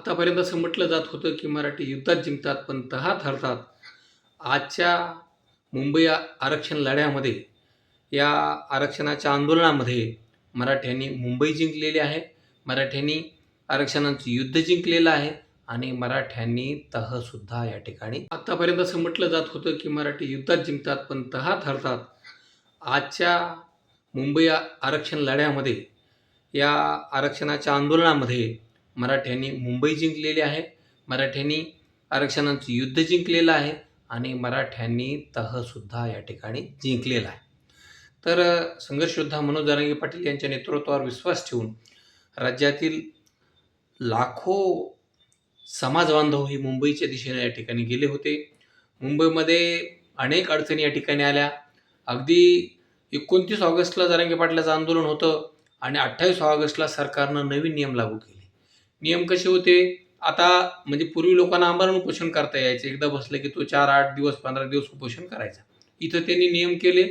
आत्तापर्यंत असं म्हटलं जात होतं की मराठी युद्धात जिंकतात पण तहात हरतात. आजच्या मुंबई आरक्षण लढ्यामध्ये या आरक्षणाच्या आंदोलनामध्ये मराठ्यांनी मुंबई जिंकलेली आहे मराठ्यांनी आरक्षणाचं युद्ध जिंकलेलं आहे आणि मराठ्यांनी तहसुद्धा या ठिकाणी आत्तापर्यंत असं म्हटलं जात होतं की मराठी युद्धात जिंकतात पण तहात हरतात. आजच्या मुंबई आरक्षण लढ्यामध्ये या आरक्षणाच्या आंदोलनामध्ये मराठ्यांनी मुंबई जिंकलेली आहे मराठ्यांनी आरक्षणांचं युद्ध जिंकलेलं आहे आणि मराठ्यांनी तहसुद्धा या ठिकाणी जिंकलेला आहे. तर संघर्षयोद्धा मनोज जारंगी पाटील यांच्या नेतृत्वावर विश्वास ठेवून राज्यातील लाखो समाजबांधव हे मुंबईच्या दिशेने या ठिकाणी गेले होते. मुंबईमध्ये अनेक अडचणी या ठिकाणी आल्या. अगदी एकोणतीस ऑगस्टला जारंगी पाटलाचं आंदोलन होतं आणि अठ्ठावीस ऑगस्टला सरकारनं नवीन नियम लागू केले. नियम कसे होते? आता म्हणजे पूर्वी लोकांना आंदोलन उपोषण करता यायचे. एकदा बसलं की तो चार आठ दिवस पंधरा दिवस उपोषण करायचा. इथं त्यांनी नियम केले.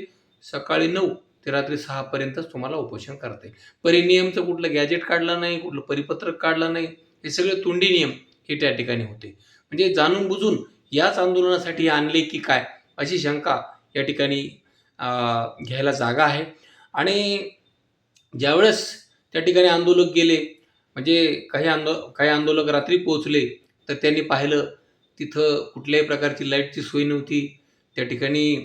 सकाळी नऊ ते रात्री सहापर्यंतच तुम्हाला उपोषण करता येईल. परी नियमचं कुठलं गॅजेट काढलं नाही कुठलं परिपत्रक काढलं नाही हे सगळे तोंडी नियम हे त्या ठिकाणी होते. म्हणजे जाणून बुजून याच आंदोलनासाठी आणले की काय अशी शंका या ठिकाणी घ्यायला जागा आहे. आणि ज्यावेळेस त्या ठिकाणी आंदोलक गेले म्हणजे काही आंदो काही आंदोलक रात्री पोहोचले तर त्यांनी पाहिलं तिथं कुठल्याही प्रकारची लाईटची सोय नव्हती. त्या ठिकाणी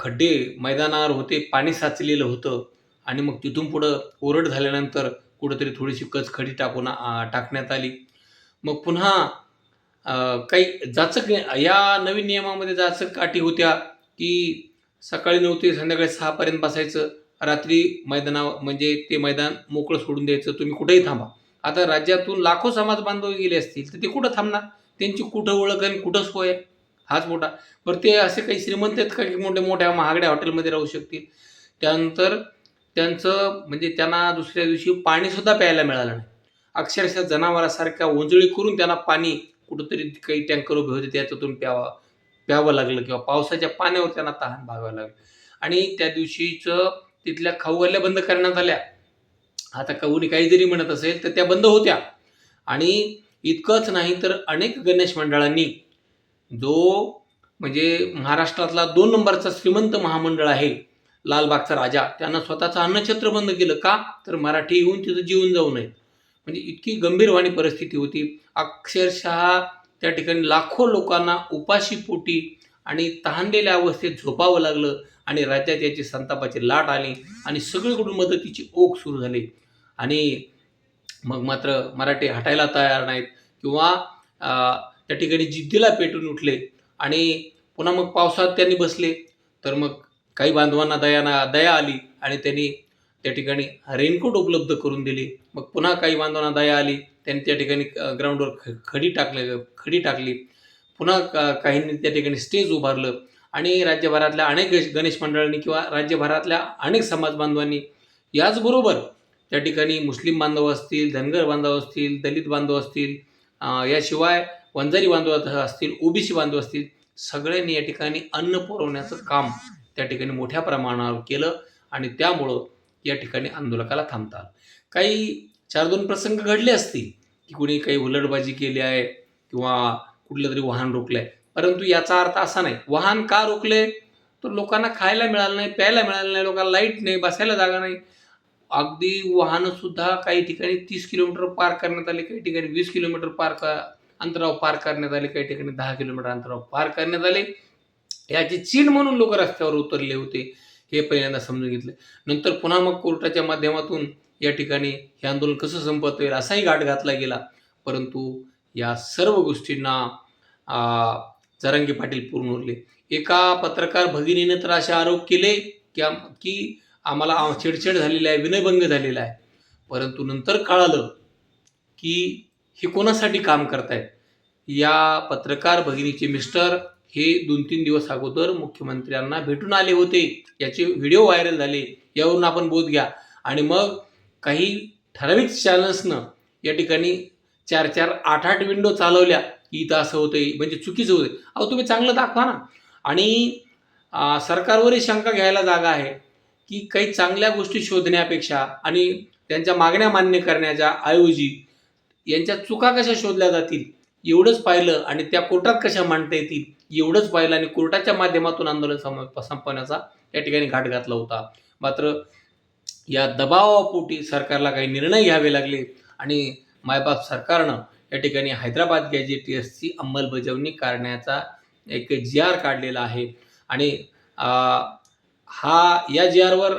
खड्डे मैदानावर होते पाणी साचलेलं होतं आणि मग तिथून पुढं ओरड झाल्यानंतर कुठंतरी थोडीशी कचखडी टाकून टाकण्यात आली. मग पुन्हा काही जाचक या नवीन नियमामध्ये जाचक अटी होत्या की सकाळी नऊ ते संध्याकाळी सहापर्यंत बसायचं. रात्री मैदानावर म्हणजे ते मैदान मोकळं सोडून द्यायचं तुम्ही कुठेही थांबा. आता राज्यातून लाखो समाज बांधव गेले असतील तर ते कुठं थांबणार? त्यांची कुठं ओळख आणि कुठं सोय? आहे हाच मोठा. बरं ते असे काही श्रीमंत आहेत का की मोठे मोठ्या महागड्या हॉटेलमध्ये राहू शकतील? त्यानंतर त्यांचं म्हणजे त्यांना दुसऱ्या दिवशी पाणीसुद्धा प्यायला मिळालं नाही. अक्षरशः जनावरासारख्या ओंजळी करून त्यांना पाणी कुठंतरी काही टँकर उभे होते त्याच्यातून प्यावा प्यावं लागलं किंवा पावसाच्या पाण्यावर त्यांना तहान भागावं लागलं. आणि त्या दिवशीचं तिथल्या खाऊ गल्ल्या बंद करण्यात आल्या. आता कोणी काही जरी म्हणत असेल तर त्या बंद होत्या. आणि इतकंच नाही तर अनेक गणेश मंडळांनी जो म्हणजे महाराष्ट्रातला दोन नंबरचा श्रीमंत महामंडळ आहे लालबागचा राजा त्यानं स्वतःचं अन्नछत्र बंद केलं. का? तर मराठी येऊन तिथं जीवन जाऊ नये. म्हणजे इतकी गंभीरवाणी परिस्थिती होती. अक्षरशः त्या ठिकाणी लाखो लोकांना उपाशी पोटी आणि तहानलेल्या अवस्थेत झोपावं लागलं. आणि राज्यात याची संतापाची लाट आली आणि सगळीकडून मदतीची ओघ सुरू झाली. आणि मग मात्र मराठी हटायला तयार नाहीत किंवा त्या ठिकाणी जिद्दीला पेटून उठले आणि पुन्हा मग पावसात त्यांनी बसले. तर मग काही बांधवांना दयाना दया आली आणि त्यांनी त्या ठिकाणी रेनकोट उपलब्ध करून दिले. मग पुन्हा काही बांधवांना दया आली. त्यांनी त्या ठिकाणी ग्राउंडवर ख खडी टाकले खडी टाकली. पुन्हा का काहींनी त्या ठिकाणी स्टेज उभारलं. आणि राज्यभरातल्या अनेक गणेश- मंडळांनी किंवा राज्यभरातल्या अनेक समाज बांधवांनी याचबरोबर त्या ठिकाणी मुस्लिम बांधव असतील धनगर बांधव असतील दलित बांधव असतील याशिवाय वंजारी बांधव असतील ओबीसी बांधव असतील सगळ्यांनी या ठिकाणी अन्न पुरवण्याचं काम त्या ठिकाणी मोठ्या प्रमाणावर केलं आणि त्यामुळं या ठिकाणी आंदोलकाला थांबतात काही चार दोन प्रसंग घडले असतील की कुणी काही उलटबाजी केली आहे किंवा कुठलं तरी वाहन रोखलं आहे परंतु याचा अर्थ असा नाही. वाहन का रोखले? तर लोकांना खायला मिळालं नाही प्यायला मिळालं नाही लोकांना लाइट नाही बसायला जागा नाही. अगदी वाहनंसुद्धा काही ठिकाणी तीस किलोमीटर पार करण्यात आले काही ठिकाणी वीस किलोमीटर पार का अंतरावर पार करण्यात आले काही ठिकाणी दहा किलोमीटर अंतरावर पार करण्यात आले. याची चीड म्हणून लोक रस्त्यावर उतरले होते हे पहिल्यांदा समजून घेतलं. नंतर पुन्हा मग कोर्टाच्या माध्यमातून या ठिकाणी हे आंदोलन कसं संपत येईल असाही घाट घातला गेला. परंतु या सर्व गोष्टींना जरंगी पाटील पूर्णुरले एका पत्रकार भगिनीने तर असे आरोप केले की आम की आम्हाला छेडछेड चिडचिड झालेली आहे विनयभंग झालेला आहे. परंतु नंतर कळालं की हे कोणासाठी काम करतायत? या पत्रकार भगिनीचे मिस्टर हे दोन तीन दिवस अगोदर मुख्यमंत्र्यांना भेटून आले होते. याचे व्हिडिओ व्हायरल झाले यावरून आपण बोध घ्या. आणि मग काही ठराविक चॅनल्सनं या ठिकाणी चार चार आठ आठ विंडो चालवल्या. की इथं असं होतंय म्हणजे चुकीचं होतंय. अहो तुम्ही चांगलं दाखवा ना. आणि सरकारवरही शंका घ्यायला जागा आहे की काही चांगल्या गोष्टी शोधण्यापेक्षा आणि त्यांच्या मागण्या मान्य करण्याच्या ऐवजी यांच्या चुका कशा शोधल्या जातील एवढंच पाहिलं आणि त्या कोर्टात कशा मांडता येतील एवढंच पाहिलं आणि कोर्टाच्या माध्यमातून आंदोलन सम- संपवण्याचा या ठिकाणी घाट घातला होता. मात्र या दबावापोटी सरकारला काही निर्णय घ्यावे लागले आणि मायबाप सरकारनं या ठिकाणी हैदराबाद गॅजेटियर्सची अंमलबजावणी करण्याचा एक जी आर काढलेला आहे. आणि हा या जी आरवर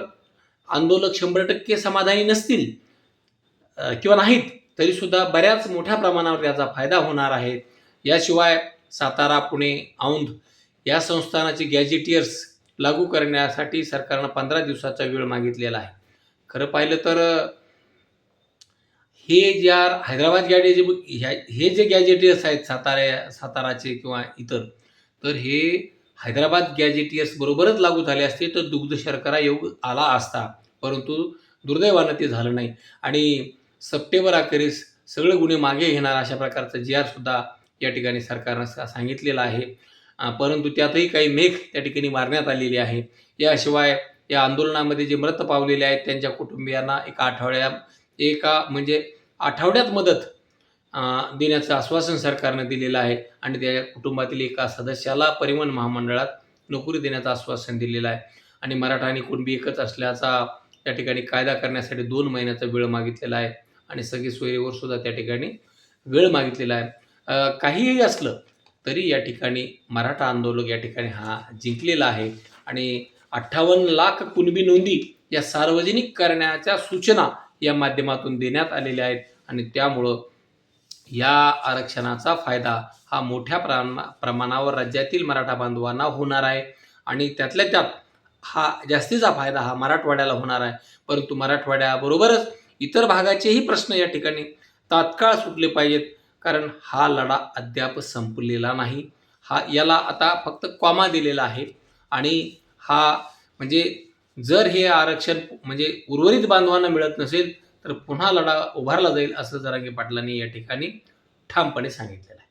आंदोलक शंभर टक्के समाधानी नसतील किंवा नाहीत तरीसुद्धा बऱ्याच मोठ्या प्रमाणावर याचा फायदा होणार आहे. याशिवाय सातारा पुणे औंध या संस्थानाचे गॅजेटियर्स लागू करण्यासाठी सरकारनं पंधरा दिवसाचा वेळ मागितलेला आहे. खरं पाहिलं तर हे जे आर हैदराबाद गॅजेट ह्या- हे जे गॅजेटियर्स आहेत सातारा साताराचे किंवा इतर तर हे हैदराबाद गॅजेटियर्स बरोबरच लागू झाले असते तर दुग्ध शर्करा योग आला असता परंतु दुर्दैवानं ते झालं नाही. आणि सप्टेंबर अखेरीस सगळे गुन्हे मागे घेणार अशा प्रकारचं जी आर सुद्धा या ठिकाणी सरकारनं सांगितलेलं आहे. परंतु त्यातही काही मेघ त्या ठिकाणी मारण्यात आलेली आहे. याशिवाय या आंदोलनामध्ये जे मृत पावलेले आहेत त्यांच्या कुटुंबियांना एका आठवड्या एका म्हणजे आठवड्यात मदत देण्याचं आश्वासन सरकारनं दिलेलं आहे आणि त्या कुटुंबातील एका सदस्याला परिवहन महामंडळात नोकरी देण्याचं आश्वासन दिलेलं आहे. आणि मराठा आणि कुणबी एकच असल्याचा त्या ठिकाणी कायदा करण्यासाठी दोन महिन्याचा वेळ मागितलेला आहे आणि सगळी सोयीवर सुद्धा त्या ठिकाणी वेळ मागितलेला आहे. काहीही असलं तरी या ठिकाणी मराठा आंदोलक या ठिकाणी हा जिंकलेला आहे आणि अठ्ठावन्न लाख कुणबी नोंदी या सार्वजनिक करण्याच्या सूचना या माध्यमातून देण्यात आलेल्या आहेत आणि त्यामुळं या आरक्षणाचा फायदा हा मोठ्या प्रमा प्रमाणावर राज्यातील मराठा बांधवांना होणार आहे. आणि त्यातल्या त्यात हा जास्तीचा फायदा हा मराठवाड्याला होणार आहे. परंतु मराठवाड्याबरोबरच इतर भागाचेही प्रश्न या ठिकाणी तात्काळ सुटले पाहिजेत. कारण हा लढा अद्याप संपलेला नाही. हा याला आता फक्त कॉमा दिलेला आहे. आणि हा म्हणजे जर हे आरक्षण म्हणजे उर्वरित बांधवांना मिळत नसेल तर पुन्हा लढा उभारला जाईल असं जरांगे पाटलांनी या ठिकाणी ठामपणे सांगितलेलं आहे.